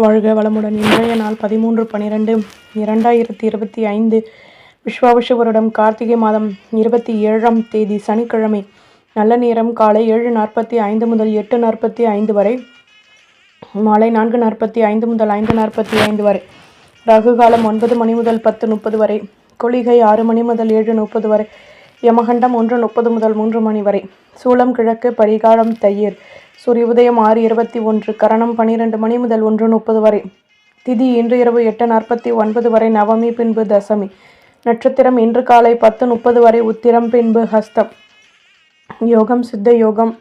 வாழ்க வளமுடன். இன்றைய நாள் பதிமூன்று பன்னிரெண்டு இரண்டாயிரத்தி இருபத்தி ஐந்து விஸ்வாவசு வருடம் கார்த்திகை மாதம் இருபத்தி ஏழாம் தேதி சனிக்கிழமை. நல்ல நேரம் காலை ஏழு நாற்பத்தி ஐந்து முதல் எட்டு நாற்பத்தி ஐந்து வரை மாலை நான்கு நாற்பத்தி ஐந்து முதல் ஐந்து நாற்பத்தி ஐந்து வரை ராகு காலம் ஒன்பது மணி முதல் பத்து முப்பது வரை கொளிகை ஆறு மணி முதல் ஏழு முப்பது வரை யமகண்டம் ஒன்று முப்பது முதல் மூன்று மணி வரை சூளம் கிழக்கு பரிகாரம் தயிர் சூரிய உதயம் ஆறு இருபத்தி ஒன்று கரணம் பன்னிரெண்டு மணி முதல் ஒன்று முப்பது வரை. திதி இன்று இரவு எட்டு நாற்பத்தி ஒன்பது வரை நவமி பின்பு தசமி. நட்சத்திரம் இன்று காலை பத்து முப்பது வரை உத்திரம் பின்பு ஹஸ்தம். யோகம் சித்த யோகம்.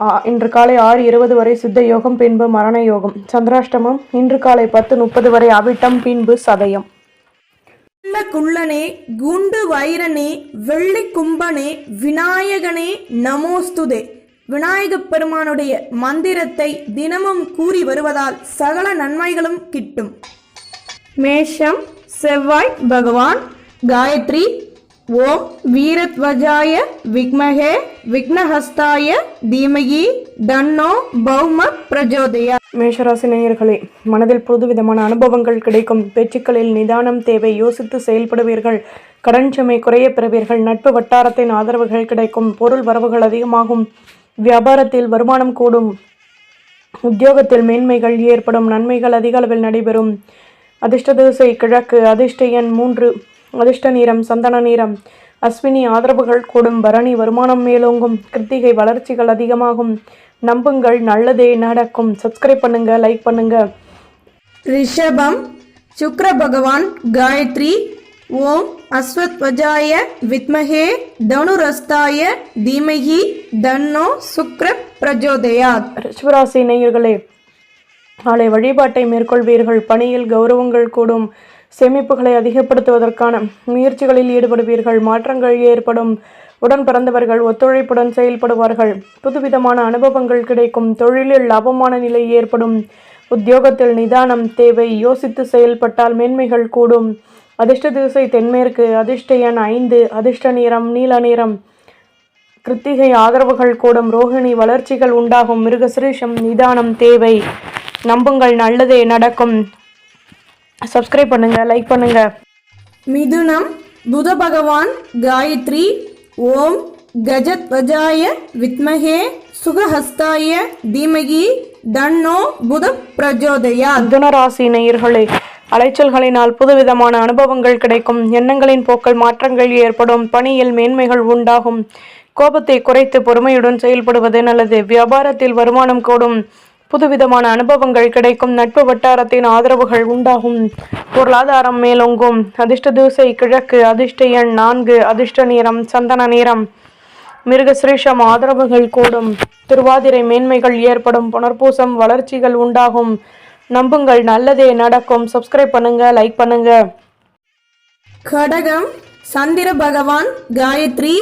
ஆ- இன்று காலை ஆறு இருபது வரை சித்த யோகம் பின்பு மரண யோகம். சந்திராஷ்டமம் இன்று காலை பத்து முப்பது வரை அவிட்டம் பின்பு சதயம். குள்ள குள்ளனே குண்டு வைரனே வெள்ளி கும்பனே விநாயகனே நமோஸ்துதே. விநாயகப் பெருமானுடைய மந்திரத்தை தினமும் கூறி வருவதால் சகல நன்மைகளும் கிட்டும். மேஷம் செவ்வாய் பகவான் காயத்ரி ஓம் வீரத்வஜாய விக்மகே விக்னஹஸ்தாய தீமகி தன்னோ பௌம பிரஜோதயா. மேஷராசி நேயர்களே மனதில் புதுவிதமான அனுபவங்கள் கிடைக்கும். பேச்சுக்களில் நிதானம் தேவை யோசித்து செயல்படுவீர்கள். கடன் சுமை குறைய பெறுவீர்கள். நட்பு வட்டாரத்தின் ஆதரவுகள் கிடைக்கும். பொருள் வரவுகள் அதிகமாகும். வியாபாரத்தில் வருமானம் கூடும். உத்தியோகத்தில் மேன்மைகள் ஏற்படும். நன்மைகள் அதிக அளவில் நடைபெறும். அதிர்ஷ்ட திசை கிழக்கு. அதிர்ஷ்ட எண் மூன்று. அதிர்ஷ்ட நீரம் சந்தன நிறம். அஸ்வினி ஆதரவுகள் கூடும். பரணி வருமானம் மேலோங்கும். கிருத்திகை வளர்ச்சிகள் அதிகமாகும். நம்புங்கள். நல்லதே நடக்கும். சப்ஸ்கிரைப் பண்ணுங்க. லைக் பண்ணுங்க. ரிஷபம் சுக்ர பகவான் காயத்ரி ஓம் அஸ்வத்வஜாய வித்மகே தனுரஸ்தாய தீமகி தன்னோ சுக்ர பிரஜோதயாத். ரிஷ்வராசி நேயர்களே நாளை வழிபாட்டை மேற்கொள்வீர்கள். பணியில் கௌரவங்கள் கூடும். சேமிப்புகளை அதிகப்படுத்துவதற்கான முயற்சிகளில் ஈடுபடுவீர்கள். மாற்றங்கள் ஏற்படும். உடன் பிறந்தவர்கள் ஒத்துழைப்புடன் செயல்படுவார்கள். புதுவிதமான அனுபவங்கள் கிடைக்கும். தொழிலில் லாபமான நிலை ஏற்படும். உத்தியோகத்தில் நிதானம் தேவை. யோசித்து செயல்பட்டால் மேன்மைகள் கூடும். அதிர்ஷ்ட திசை தென்மேற்கு அதிர்ஷ்ட எண் ஐந்து அதிர்ஷ்ட நிறம் நீல நிறம். கிருத்திகை ஆதரவுகள் கூடும் ரோகிணி வளர்ச்சிகள் உண்டாகும் மிருகசிரீஷம் நிதானம் தேவை. நம்புங்கள் நல்லதே நடக்கும். சப்ஸ்கிரைப் பண்ணுங்க லைக் பண்ணுங்க. மிதுனம் புத பகவான் காயத்ரி ஓம் கஜத்வஜாய வித்மகே சுகஹஸ்தாய தீமகி தன்னோ புத பிரஜோதயாத். மிதுன ராசி நேயர்களே அலைச்சல்களினால் புதுவிதமான அனுபவங்கள் கிடைக்கும். எண்ணங்களின் போக்கள் மாற்றங்கள் ஏற்படும். பணியில் மேன்மைகள் உண்டாகும். கோபத்தை குறைத்து பொறுமையுடன் செயல்படுவது நல்லது. வியாபாரத்தில் வருமானம் கூடும். புதுவிதமான அனுபவங்கள் கிடைக்கும். நட்பு வட்டாரத்தின் ஆதரவுகள் உண்டாகும். பொருளாதாரம் மேலோங்கும். அதிர்ஷ்ட தூசை கிழக்கு அதிர்ஷ்ட எண் நான்கு அதிர்ஷ்ட நிறம் சந்தன நிறம். மிருகசிரீஷம் ஆதரவுகள் கூடும். திருவாதிரை மேன்மைகள் ஏற்படும். புனர்பூசம் வளர்ச்சிகள் உண்டாகும். நம்புங்கள். நல்லதே நடக்கும். சப்ஸ்கிரைப் பண்ணுங்க லைக் பண்ணுங்க. கடகம் சந்திர பகவான் காயத்ரி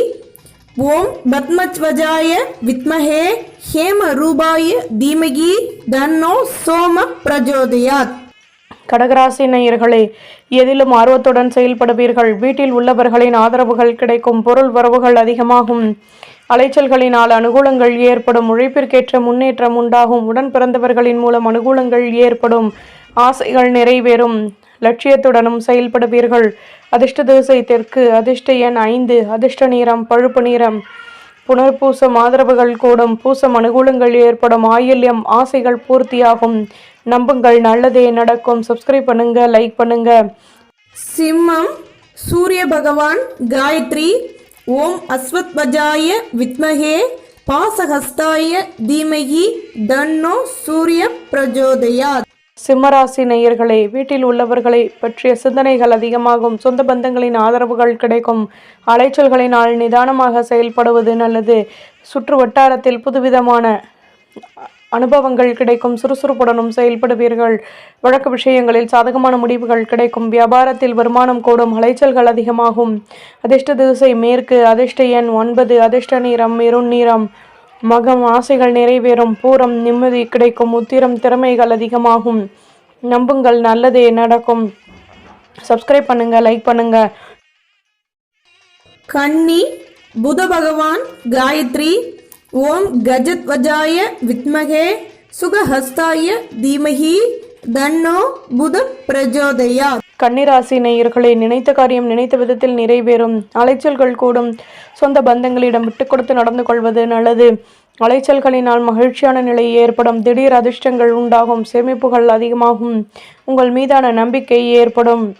ஓம் பத்மத்வஜாய வித்மஹே ஹேம ரூபாய தீமகி தன்னோ சோம பிரஜோதயாத். கடகராசி நேயர்களே எதிலும் ஆர்வத்துடன் செயல்படுவீர்கள். வீட்டில் உள்ளவர்களின் ஆதரவுகள் கிடைக்கும். பொருள் வரவுகள் அதிகமாகும். அலைச்சல்களினால் அனுகூலங்கள் ஏற்படும் உழைப்பிற்கேற்ற முன்னேற்றம் உண்டாகும் உடன் பிறந்தவர்களின் மூலம் அனுகூலங்கள் ஏற்படும் ஆசைகள் நிறைவேறும் லட்சியத்துடனும் செயல்படுவீர்கள். அதிர்ஷ்ட திசை தெற்கு அதிர்ஷ்ட எண் ஐந்து அதிர்ஷ்ட நிறம் பழுப்பு நிறம். புனர்பூசம் ஆதரவுகள் கூடும் பூசம் அனுகூலங்கள் ஏற்படும் ஆயில்யம் ஆசைகள் பூர்த்தியாகும். நம்புங்கள் நல்லதே நடக்கும். சப்ஸ்கிரைப் பண்ணுங்க லைக் பண்ணுங்க. சிம்மம் சூரிய பகவான் காயத்ரி ஓம் அஸ்வத்வஜாய வித்மகே பாசஹஸ்தாய தீமகி தன்னோ சூரிய பிரஜோதயா சிம்மராசி நேயர்களே வீட்டில் உள்ளவர்களை பற்றிய சிந்தனைகள் அதிகமாகும். சொந்த பந்தங்களின் ஆதரவுகள் கிடைக்கும். அலைச்சல்களினால் நிதானமாக செயல்படுவது நல்லது. சுற்று வட்டாரத்தில் புதுவிதமான அனுபவங்கள் கிடைக்கும் சுறுசுறுப்புடனும் செயல்படுவீர்கள். வழக்கு விஷயங்களில் சாதகமான முடிவுகள் கிடைக்கும். வியாபாரத்தில் வருமானம் கூடும் அலைச்சல்கள் அதிகமாகும். அதிர்ஷ்ட திசை மேற்கு அதிர்ஷ்ட எண் ஒன்பது அதிர்ஷ்ட நிறம் இருண் நிறம் மகம் ஆசைகள் நிறைவேறும் பூரம் நிம்மதி கிடைக்கும் உத்திரம் திறமைகள் அதிகமாகும். நம்புங்கள் நல்லதே நடக்கும். சப்ஸ்கிரைப் பண்ணுங்க லைக் பண்ணுங்க. கன்னி புத பகவான் காயத்ரி ஓம் கஜத்வஜாய வித்மகே சுகஹஸ்தாய தீமகி தன்னோ புத பிரஜோதயா கன்னிராசி நேயர்களை நினைத்த காரியம் நினைத்த விதத்தில் நிறைவேறும். அலைச்சல்கள் கூடும். சொந்த பந்தங்களிடம் விட்டு கொடுத்து நடந்து கொள்வது நல்லது. அலைச்சல்களினால் மகிழ்ச்சியான நிலை ஏற்படும். திடீர் அதிர்ஷ்டங்கள் உண்டாகும். சேமிப்புகள் அதிகமாகும். உங்கள் மீதான நம்பிக்கை ஏற்படும்.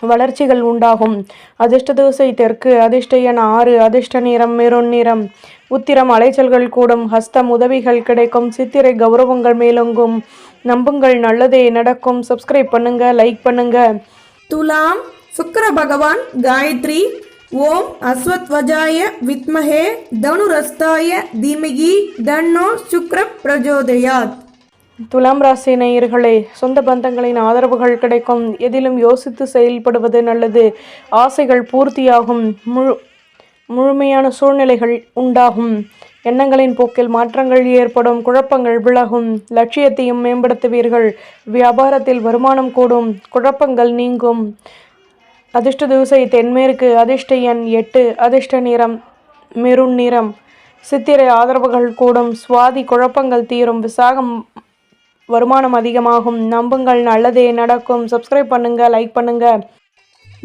வளர்ச்சிகள் உண்டாகும். அதிர்ஷ்ட தோசை தெற்கு. அதிர்ஷ்ட என ஆறு. அதிர்ஷ்ட நிறம் மெருண் நிறம். உத்திரம் அலைச்சல்கள் கூடும் ஹஸ்தம் உதவிகள் கிடைக்கும் சித்திரை கௌரவங்கள் மேலோங்கும். நம்புங்கள் நல்லதே நடக்கும். சப்ஸ்கிரைப் பண்ணுங்க லைக் பண்ணுங்க. துலாம் சுக்கிர பகவான் காயத்ரி. ஓம் அஸ்வத்வஜாய வித்மஹே தனுரஸ்தாய தீமகி தன்னோ சுக்ர பிரஜோதயாத். துலாம் ராசி நேயர்களே சொந்த பந்தங்களின் ஆதரவுகள் கிடைக்கும். எதிலும் யோசித்து செயல்படுவது நல்லது. ஆசைகள் பூர்த்தியாகும். முழு முழுமையான சூழ்நிலைகள் உண்டாகும். எண்ணங்களின் போக்கில் மாற்றங்கள் ஏற்படும் குழப்பங்கள் விலகும் லட்சியத்தையும் மேம்படுத்துவீர்கள். வியாபாரத்தில் வருமானம் கூடும் குழப்பங்கள் நீங்கும். அதிர்ஷ்ட திசை தென்மேற்கு அதிர்ஷ்ட எண் எட்டு அதிர்ஷ்ட நிறம் மெருண் நிறம். சித்திரை ஆதரவுகள் கூடும் சுவாதி குழப்பங்கள் தீரும் விசாகம் வருமானம் அதிகமாகும். நம்புங்கள் நல்லதே நடக்கும். சப்ஸ்கிரைப் பண்ணுங்க லைக் பண்ணுங்க.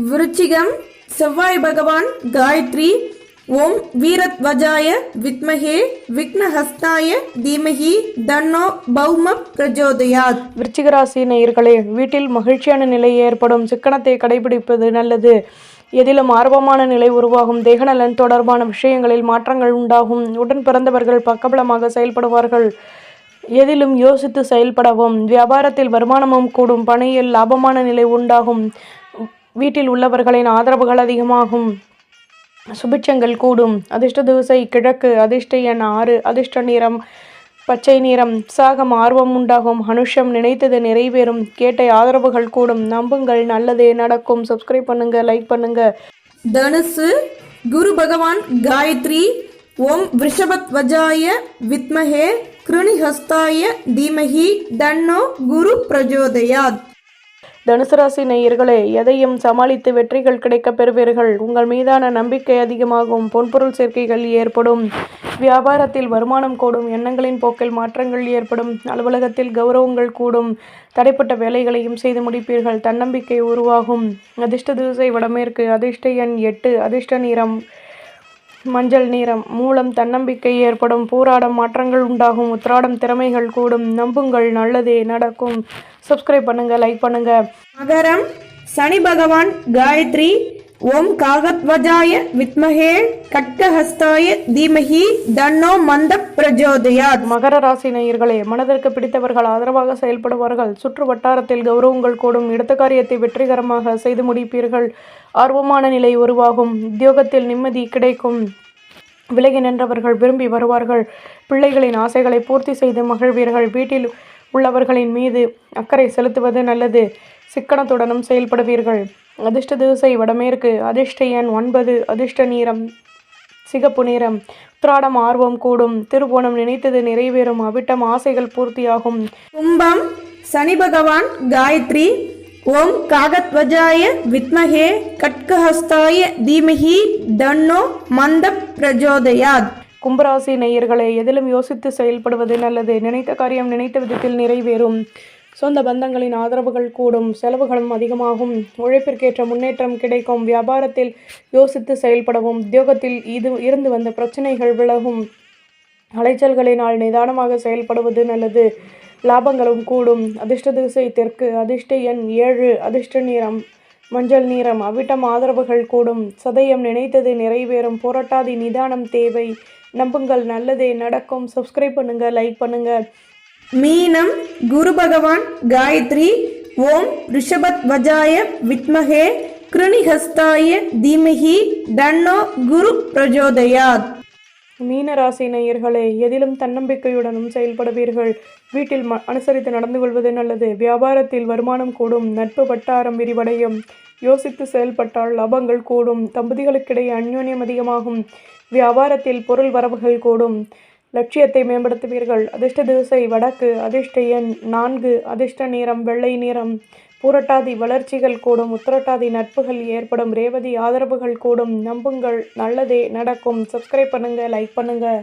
விருச்சிகம் செவ்வாய் பகவான் காயத்ரி ஓம் வீரத்வஜாய வித்மகே விக்னஹஸ்தாய தீமஹி தன்னோ பௌம பிரஜோதயாத். விருச்சிகராசி நேயர்களே வீட்டில் மகிழ்ச்சியான நிலை ஏற்படும் சிக்கனத்தை கடைபிடிப்பது நல்லது. எதிலும் ஆர்வமான நிலை உருவாகும் தேகநலன் தொடர்பான விஷயங்களில் மாற்றங்கள் உண்டாகும். உடன் பிறந்தவர்கள் பக்கபலமாக செயல்படுவார்கள். எதிலும் யோசித்து செயல்படவும் வியாபாரத்தில் வருமானமும் கூடும் பணியில் லாபமான நிலை உண்டாகும். வீட்டில் உள்ளவர்களின் ஆதரவுகள் அதிகமாகும். சுபிட்சங்கள் கூடும். அதிர்ஷ்ட தூசை கிழக்கு அதிர்ஷ்ட எண் ஆறு அதிர்ஷ்ட நிறம் பச்சை நிறம் உற்சாகம் ஆர்வம் உண்டாகும். அனுஷம் நினைத்தது நிறைவேறும். கேட்ட ஆதரவுகள் கூடும். நம்புங்கள் நல்லதே நடக்கும். சப்ஸ்கிரைப் பண்ணுங்க லைக் பண்ணுங்க. தனுசு குரு பகவான் காயத்ரி ஓம் விஷபத்வஜாய வித்மஹே கிருணிஹஸ்தாய தீமஹி தன்னோ குரு பிரஜோதயாத். தனுசு ராசி நேயர்களே எதையும் சமாளித்து வெற்றிகள் கிடைக்கப் பெறுவீர்கள். உங்கள் மீதான நம்பிக்கை அதிகமாகும். பொன்பொருள் சேர்க்கைகள் ஏற்படும். வியாபாரத்தில் வருமானம் கூடும். எண்ணங்களின் போக்கில் மாற்றங்கள் ஏற்படும். அலுவலகத்தில் கௌரவங்கள் கூடும். தடைப்பட்ட வேலைகளையும் செய்து முடிப்பீர்கள். தன்னம்பிக்கை உருவாகும். அதிர்ஷ்ட திசை வடமேற்கு. அதிர்ஷ்ட எண் எட்டு. அதிர்ஷ்ட நிறம் மஞ்சள் நிறம். மூலம் தன்னம்பிக்கை ஏற்படும். பூராடம் மாற்றங்கள் உண்டாகும். உத்திராடம் திறமைகள் கூடும். நம்புங்கள். நல்லதே நடக்கும். சப்ஸ்கிரைப் பண்ணுங்க லைக் பண்ணுங்க. மகரம் சனி பகவான் காயத்ரி ஓம் காகத்வஜாய வித்மஹே கட்கஹஸ்தாய தீமஹி தன்னோ மந்த பிரஜோதயாத். மகர ராசி நேயர்களே மனதிற்கு பிடித்தவர்கள் ஆதரவாக செயல்படுவார்கள். சுற்று வட்டாரத்தில் கௌரவங்கள் கூடும். எடுத்த காரியத்தை வெற்றிகரமாக செய்து முடிப்பீர்கள். ஆர்வமான நிலை உருவாகும். உத்தியோகத்தில் நிம்மதி கிடைக்கும். விலகி நின்றவர்கள் விரும்பி வருவார்கள். பிள்ளைகளின் ஆசைகளை பூர்த்தி செய்து மகிழ்வீர்கள். வீட்டில் உள்ளவர்களின் மீது அக்கறை செலுத்துவது நல்லது. சிக்கனத்துடனும் செயல்படுவீர்கள். அதிர்ஷ்ட திசை வடமேற்கு. அதிர்ஷ்ட எண் ஒன்பது. அதிர்ஷ்ட நீரம் சிகப்பு நிறம். உத்ராடம் ஆர்வம் கூடும். திருவோணம் நினைத்தது நிறைவேறும். அவிட்டம் ஆசைகள் பூர்த்தியாகும். கும்பம் சனி பகவான் காயத்ரி. ஓம் காகத்வஜாய வித்மகே கட்கஹஸ்தாய தீமஹி தன்னோ மந்த பிரஜோதயாத். கும்பராசி நேயர்களை எதிலும் யோசித்து செயல்படுவது நல்லது. நினைத்த காரியம் நினைத்த விதத்தில் நிறைவேறும். சொந்த பந்தங்களின் ஆதரவுகள் கூடும். செலவுகளும் அதிகமாகும். உழைப்பிற்கேற்ற முன்னேற்றம் கிடைக்கும். வியாபாரத்தில் யோசித்து செயல்படவும். உத்தியோகத்தில் இது இருந்து வந்த பிரச்சனைகள் விலகும். அலைச்சல்களினால் நிதானமாக செயல்படுவது நல்லது. லாபங்களும் கூடும். அதிர்ஷ்ட திசை தெற்கு அதிர்ஷ்ட எண் ஏழு அதிர்ஷ்ட நிறம் மஞ்சள் நிறம் அவிட்டம் ஆதரவுகள் கூடும். சதயம் நினைத்தது நிறைவேறும். போராட்டாதி நிதானம் தேவை. நம்புங்கள். நல்லதே நடக்கும். சப்ஸ்கிரைப் பண்ணுங்க லைக் பண்ணுங்க. மீனம் குரு பகவான் காயத்ரி ஓம் ரிஷபத் வஜாய வித்மகே கிருணிஹஸ்தாய தீமஹி தன்னோ குரு பிரஜோதயாத். மீன ராசி நேயர்களே எதிலும் தன்னம்பிக்கையுடனும் செயல்படுவீர்கள். வீட்டில் ம அனுசரித்து நடந்து கொள்வது நல்லது. வியாபாரத்தில் வருமானம் கூடும் நட்பு வட்டாரம் விரிவடையும். யோசித்து செயல்பட்டால் லாபங்கள் கூடும் தம்பதிகளுக்கிடையே அந்யோன்யம் அதிகமாகும். வியாபாரத்தில் பொருள் வரவுகள் கூடும். லட்சியத்தை மேம்படுத்துவீர்கள். அதிர்ஷ்ட திசை வடக்கு அதிர்ஷ்ட எண் நான்கு அதிர்ஷ்ட நிறம் வெள்ளை நிறம். பூரட்டாதி வளர்ச்சிகள் கூடும் உத்திரட்டாதி நட்புகள் ஏற்படும் ரேவதி ஆதரவுகள் கூடும். நம்புங்கள் நல்லதே நடக்கும். சப்ஸ்கிரைப் பண்ணுங்கள் லைக் பண்ணுங்கள்